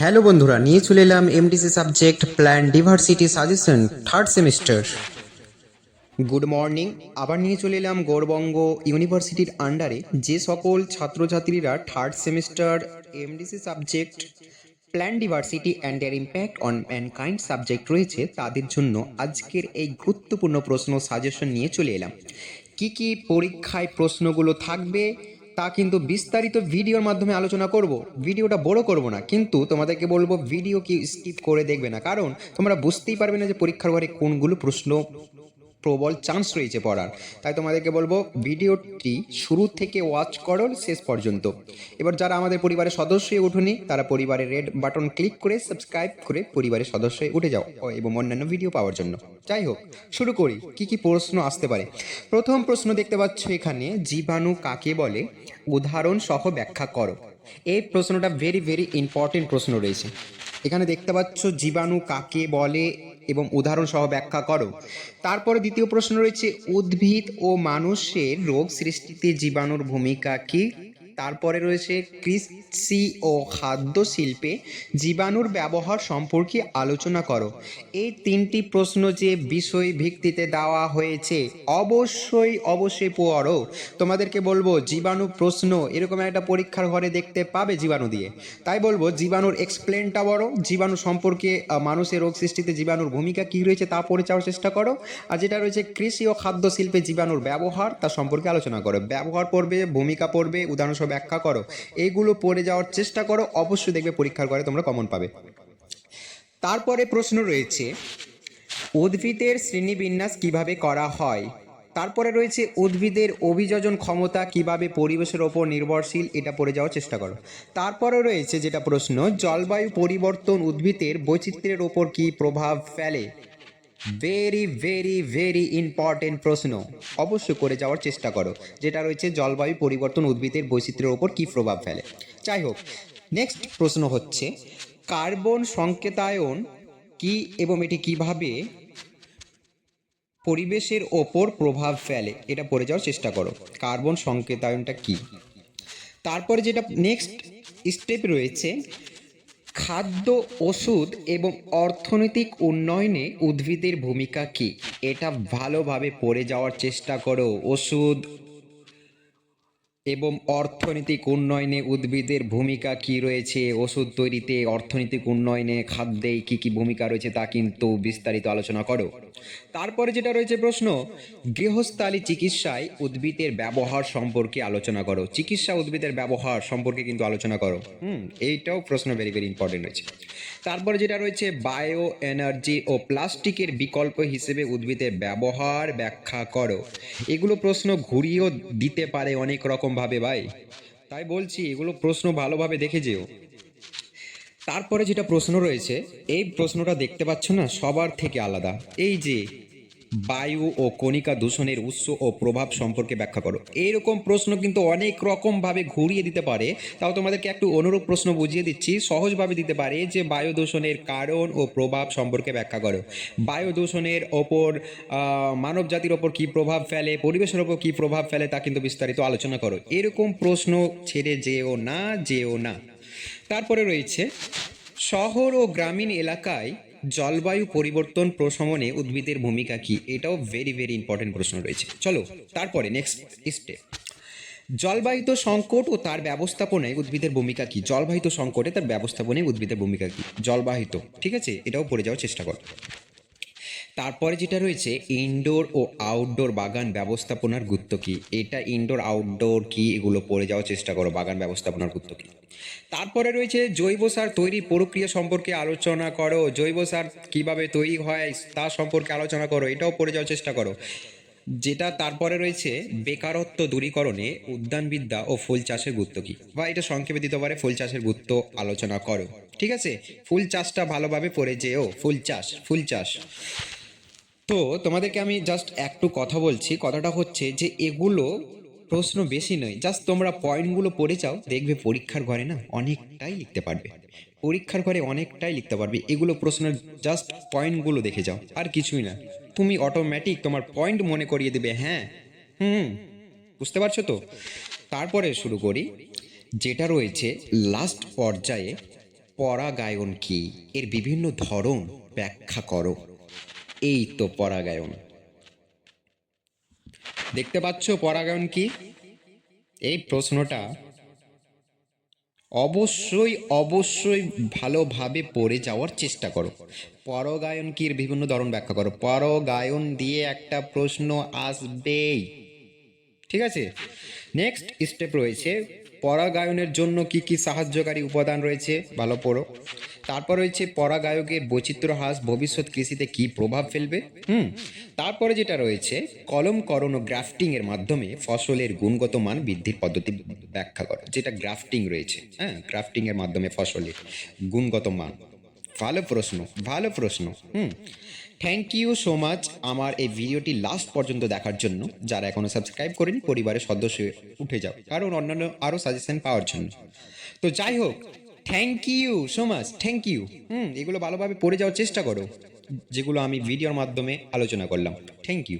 Hello বন্ধুরা, নিয়ে চলে এলাম MDC subject plan diversity suggestion third semester good morning আবার নিয়ে চলে এলাম গৌরবঙ্গ ইউনিভার্সিটির আন্ডারে যে সকল ছাত্রছাত্রীরা third semester MDC subject plan diversity and এর ইম্প্যাক্ট অন ম্যানকাইন্ড সাবজেক্ট রয়েছে, তাদের জন্য আজকের এই গুরুত্বপূর্ণ প্রশ্ন সাজেশন নিয়ে চলে এলাম। কি কি পরীক্ষায় প্রশ্নগুলো থাকবে তা কিন্তু বিস্তারিত ভিডিওর মাধ্যমে আলোচনা করব। ভিডিওটা বড় করব না, কিন্তু তোমাদেরকে বলব, ভিডিও কি স্কিপ করে দেখবে না। কারণ তোমরা বুঝতেই পারবে না যে পরীক্ষার ঘরে কোনগুলো প্রশ্ন প্রবল চান্স রয়েছে পড়ার। তাই তোমাদেরকে বলব ভিডিওটি শুরু থেকে ওয়াচ করো, শেষ পর্যন্ত। এবার যারা আমাদের পরিবারের সদস্য হয়ে উঠুনি তারা পরিবারের রেড বাটন ক্লিক করে সাবস্ক্রাইব করে পরিবারের সদস্য হয়ে উঠে যাও এবং অন্যান্য ভিডিও পাওয়ার জন্য। যাই হোক, শুরু করি, কি কি প্রশ্ন আসতে পারে? প্রথম প্রশ্ন দেখতে পাচ্ছ এখানে, জীবাণু কাকে বলে? উদাহরণ সহ ব্যাখ্যা করো। এই প্রশ্নটা ভেরি ভেরি ইম্পর্টেন্ট প্রশ্ন রয়েছে। এখানে দেখতে পাচ্ছ, জীবাণু কাকে বলে? এবং উদাহরণ সহ ব্যাখ্যা করো। তারপরে দ্বিতীয় প্রশ্ন রয়েছে, উদ্ভিদ ও মানুষের রোগ সৃষ্টিতে জীবাণুর ভূমিকা কি? তারপরে রয়েছে কৃষি ও খাদ্য শিল্পে জীবাণুর ব্যবহার সম্পর্কে আলোচনা করো। এই তিনটি প্রশ্ন যে বিষয় ভিত্তিতে দেওয়া হয়েছে, অবশ্যই অবশ্যই পড়ো। তোমাদেরকে বলব, জীবাণু প্রশ্ন এরকম একটা পরীক্ষার ঘরে দেখতে পাবে জীবাণু দিয়ে। তাই বলব, জীবাণুর এক্সপ্লেনটা বড় জীবাণু সম্পর্কে মানুষের রোগ সৃষ্টিতে জীবাণুর ভূমিকা কী রয়েছে তা পড়ে যাওয়ার চেষ্টা করো। আর যেটা রয়েছে কৃষি ও খাদ্য শিল্পে জীবাণুর ব্যবহার তা সম্পর্কে আলোচনা করো। ব্যবহার পড়বে, ভূমিকা পড়বে উদাহরণসহ ব্যাখ্যা করো। এইগুলো পড়ে যাওয়ার চেষ্টা করো, অবশ্যই দেখবে পরীক্ষার ঘরে তোমরা কমন পাবে। তারপরে প্রশ্ন রয়েছে, উদ্ভিদের শ্রেণীবিন্যাস কীভাবে করা হয়? তারপরে রয়েছে, উদ্ভিদের অভিযোজন ক্ষমতা কীভাবে পরিবেশের ওপর নির্ভরশীল, এটা পড়ে যাওয়ার চেষ্টা করো। তারপরে রয়েছে যেটা প্রশ্ন, জলবায়ু পরিবর্তন উদ্ভিদের বৈচিত্র্যের ওপর কি প্রভাব ফেলে? ভেরি ভেরি ভেরি ইম্পর্টেন্ট প্রশ্ন। অবশ্যই করে যাওয়ার চেষ্টা করো, যেটা রয়েছে জলবায়ু পরিবর্তন উদ্ভিদের বৈচিত্র্যের ওপর কী প্রভাব ফেলে। যাই হোক নেক্সট প্রশ্ন হচ্ছে কার্বন সংকেতায়ন কি এবং এটি কীভাবে পরিবেশের ওপর প্রভাব ফেলে, এটা পড়ে যাওয়ার চেষ্টা করো। কার্বন সংকেতায়নটা কি? তারপরে যেটা নেক্সট স্টেপ রয়েছে খাদ্য, ওষুধ এবং অর্থনৈতিক উন্নয়নে উদ্ভিদের ভূমিকা কী? এটা ভালোভাবে পড়ে যাওয়ার চেষ্টা করো। ওষুধ এবং অর্থনৈতিক উন্নয়নে উদ্ভিদের ভূমিকা কি রয়েছে? ওষুধ তৈরিতে অর্থনৈতিক উন্নয়নে খাদ্যে কি কি ভূমিকা রয়েছে তা কিন্তু বিস্তারিত আলোচনা করো। তারপরে যেটা রয়েছে প্রশ্ন, গৃহস্থালী চিকিৎসায় উদ্ভিদের ব্যবহার সম্পর্কে আলোচনা করো। চিকিৎসা উদ্ভিদের ব্যবহার সম্পর্কে কিন্তু আলোচনা করো। হুম, এইটাও প্রশ্ন ভেরি ভেরি ইম্পর্টেন্ট রয়েছে। তারপরে যেটা রয়েছে, বায়ো, এনার্জি ও প্লাস্টিকের বিকল্প হিসেবে উদ্ভিদের ব্যবহার ব্যাখ্যা করো। এগুলো প্রশ্ন ঘুরিয়েও দিতে পারে অনেক রকম ভাবে ভাই। তাই বলছি, এগুলো প্রশ্ন ভালোভাবে দেখে যেও। তারপরে যেটা প্রশ্ন রয়েছে, এই প্রশ্নটা দেখতে পাচ্ছ না, সবার থেকে আলাদা। এই যে বায়ু ও কণিকা দূষণের উৎস ও প্রভাব সম্পর্কে ব্যাখ্যা করো। এইরকম প্রশ্ন কিন্তু অনেক রকম ভাবে ঘুরিয়ে দিতে পারে। তাও তোমাদেরকে একটু অনুরূপ প্রশ্ন বুঝিয়ে দিচ্ছি। সহজভাবে দিতে পারে যে বায়ু দূষণের কারণ ও প্রভাব সম্পর্কে ব্যাখ্যা করো। বায়ু দূষণের ওপর মানব জাতির ওপর কী প্রভাব ফেলে, পরিবেশের ওপর কী প্রভাব ফেলে তা কিন্তু বিস্তারিত আলোচনা করো। এরকম প্রশ্ন ছেড়ে যেও না যেও না। তারপরে রয়েছে, শহর ও গ্রামীণ এলাকায় জলবায়ু পরিবর্তন প্রশমনে উদ্ভিদের ভূমিকা কি? এটাও ভেরি ভেরি ইম্পর্টেন্ট প্রশ্ন রয়েছে। চলো, তারপরে নেক্সট স্টেপ জলবাহিত সংকট ও তার ব্যবস্থাপনায় উদ্ভিদের ভূমিকা কি? জলবাহিত সংকটে তার ব্যবস্থাপনায় উদ্ভিদের ভূমিকা কি? জলবাহিত, ঠিক আছে? এটাও পড়ে যাওয়ার চেষ্টা করো। তারপরে যেটা রয়েছে ইনডোর ও আউটডোর বাগান ব্যবস্থাপনার গুরুত্ব কি? এটা ইনডোর আউটডোর কি? এগুলো পড়ে যাওয়ার চেষ্টা করো, বাগান ব্যবস্থাপনার গুরুত্ব কি? তারপরে রয়েছে জৈব সার তৈরি প্রক্রিয়া সম্পর্কে আলোচনা করো। জৈব সার কীভাবে তৈরি হয় তা সম্পর্কে আলোচনা করো, এটাও পড়ে যাওয়ার চেষ্টা করো। যেটা তারপরে রয়েছে বেকারত্ব দূরীকরণে উদ্যানবিদ্যা ও ফুল চাষের গুরুত্ব কি? বা এটা সংক্ষেপে দিতে পারে, ফুল চাষের গুরুত্ব আলোচনা করো। ঠিক আছে? ফুল চাষটা ভালোভাবে পড়ে যেও, ফুল চাষ ফুল চাষ। তো তোমাদেরকে আমি জাস্ট একটু কথা বলছি। কথাটা হচ্ছে যে এগুলো প্রশ্ন বেশি নয় জাস্ট তোমরা পয়েন্টগুলো পড়ে যাও, দেখবে পরীক্ষার ঘরে না অনেকটাই লিখতে পারবে। পরীক্ষার ঘরে অনেকটাই লিখতে পারবে। এগুলো প্রশ্নের জাস্ট পয়েন্টগুলো দেখে যাও, আর কিছুই না। তুমি অটোমেটিক তোমার পয়েন্ট মনে করিয়ে দেবে হ্যাঁ হুম বুঝতে পারছ তো? তারপরে শুরু করি, যেটা রয়েছে লাস্ট পর্যায়ে, পরাগায়ন কি? এর বিভিন্ন ধরন ব্যাখ্যা করো। এই তো পরাগায়ন। দেখতে পাচ্ছ পরাগায়ন কি? এই প্রশ্নটা অবশ্যই অবশ্যই ভালোভাবে পড়ে যাওয়ার চেষ্টা করো। পরগায়ন কি এর বিভিন্ন ধরন ব্যাখ্যা করো। পরগায়ন দিয়ে একটা প্রশ্ন আসবেই। ঠিক আছে? নেক্সট স্টেপ রয়েছে। পরাগায়নের জন্য কি কি সাহায্যকারী উপাদান রয়েছে? ভালো পড়ো। তারপর রয়েছে পরাগায়কের বৈচিত্র্য হ্রাস, ভবিষ্যৎ কৃষিতে কি প্রভাব ফেলবে? হুম, তারপরে যেটা রয়েছে কলমকরণ ও গ্রাফটিং এর মাধ্যমে ফসলের গুণগত মান বৃদ্ধির পদ্ধতি ব্যাখ্যা করো, যেটা গ্রাফটিং রয়েছে। হ্যাঁ গ্রাফটিং এর মাধ্যমে ফসলের গুণগত মান। ভালো প্রশ্ন ভালো প্রশ্ন। হুম, থ্যাংক ইউ সো মাচ আমার এই ভিডিওটি লাস্ট পর্যন্ত দেখার জন্য। যারা এখনও সাবস্ক্রাইব করেনি, পরিবারের সদস্য উঠে যাও, কারণ অন্যান্য আরও সাজেশন পাওয়ার জন্য। তো যাই হোক thank you so much thank you হুম, এগুলো ভালোভাবে পড়ে যাওয়ার চেষ্টা করো। যেগুলো আমি ভিডিওর মাধ্যমে আলোচনা করলাম। Thank you